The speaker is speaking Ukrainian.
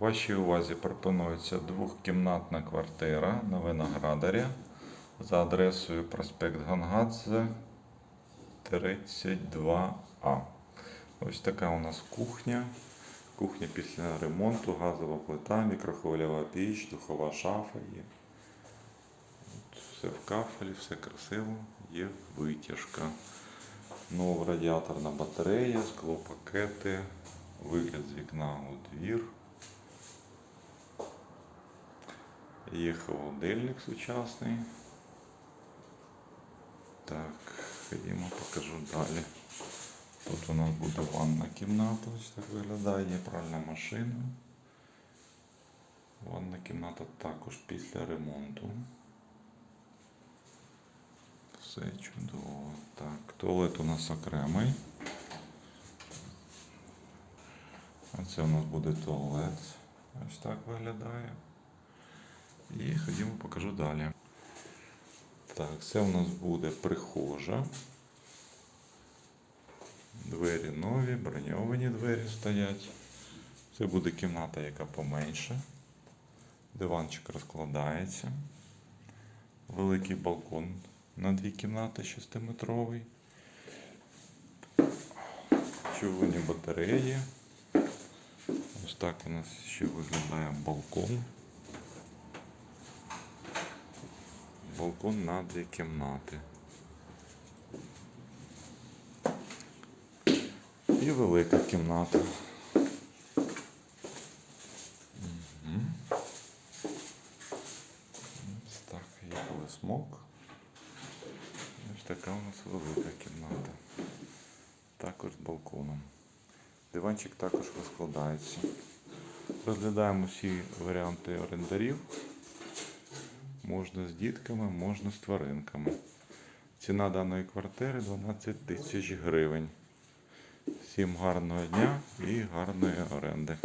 Вашій увазі пропонується двохкімнатна квартира на Виноградарі за адресою проспект Гангадзе 32А. Ось така у нас кухня. Кухня після ремонту, газова плита, мікрохвильова піч, духова шафа є. Все в кафелі, все красиво, є витяжка. Нова радіаторна батарея, склопакети, вигляд з вікна у двір. Є холодильник сучасний. Так, ходімо, покажу далі. Тут у нас буде ванна кімната, ось так виглядає, є пральна машина. Ванна кімната також після ремонту. Все чудово. Так, туалет у нас окремий. А це у нас буде туалет. Ось так виглядає. І ходімо, покажу далі. Так, це у нас буде прихожа. Двері нові, броньовані двері стоять. Це буде кімната, яка поменше. Диванчик розкладається. Великий балкон на дві кімнати 6-метровий. Човні батареї. Ось так у нас ще виглядає балкон. Балкон на дві кімнати. І велика кімната. Ось так, є смок. Ось така у нас велика кімната. Також з балконом. Диванчик також розкладається. Розглядаємо всі варіанти орендарів. Можна з дітками, можна з тваринками. Ціна даної квартири 12 тисяч гривень. Всім гарного дня і гарної оренди.